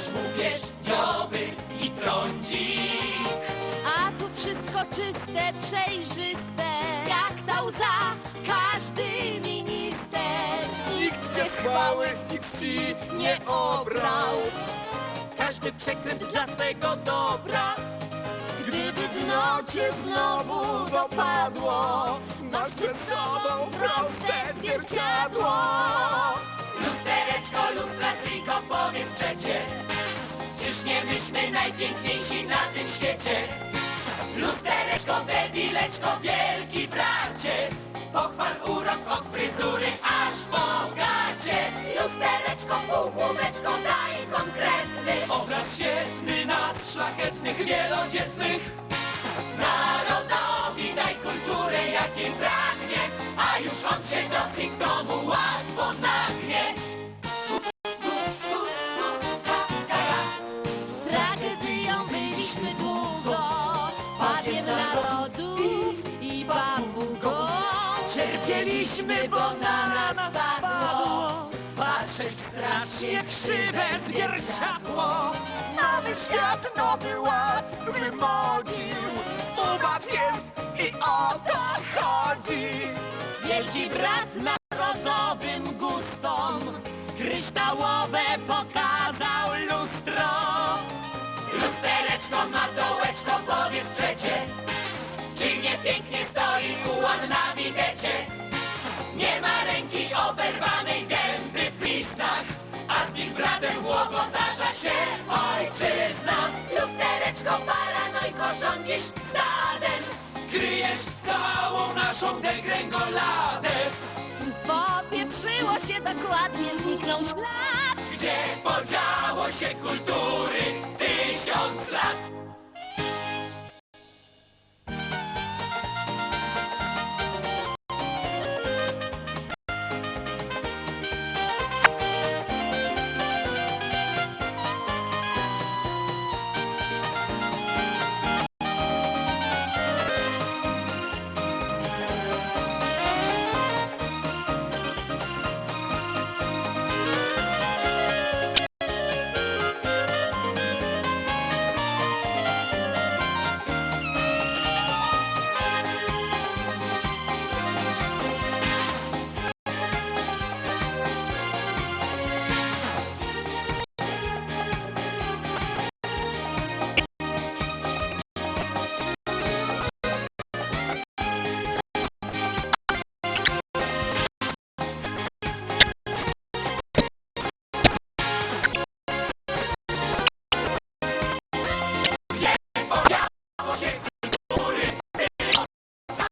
masz łupież, dzioby i trądzik. A tu wszystko czyste, przejrzyste Jak ta łza, każdy minister Nikt cię chwały i czci nie obrał Każdy przekręt dla twego dobra. Gdyby dno cię znowu dopadło Masz przed sobą proste zwierciadło Lustereczko, lustracyjko, powiedz przecie, czyż nie myśmy najpiękniejsi na tym świecie? Lustereczko, debileczko, wielki bracie, pochwal urok od fryzury aż po gacie. Lustereczko, półgłóweczko, daj konkretny obraz świetny nas, szlachetnych, wielodzietnych. Narodowi daj kulturę, jakiej pragnie, a już on się do symptomu łatwo nagnie. Cierpieliśmy, bo na nas spadło Patrzeć strasznie krzywe zwierciadło Nowy świat, nowy ład wymodził. Ubaw jest i o to chodzi. Wielki brat narodowym gustom Kryształowe pokazał lustro. Lustereczko, matołeczko, powiedz przecie Czy nie pięknie Lustereczko, paranojko, rządzisz stadem Kryjesz całą naszą dekręgoladę Popieprzyło się dokładnie, zniknął ślad. Gdzie podziało się kultury? Tysiąc lat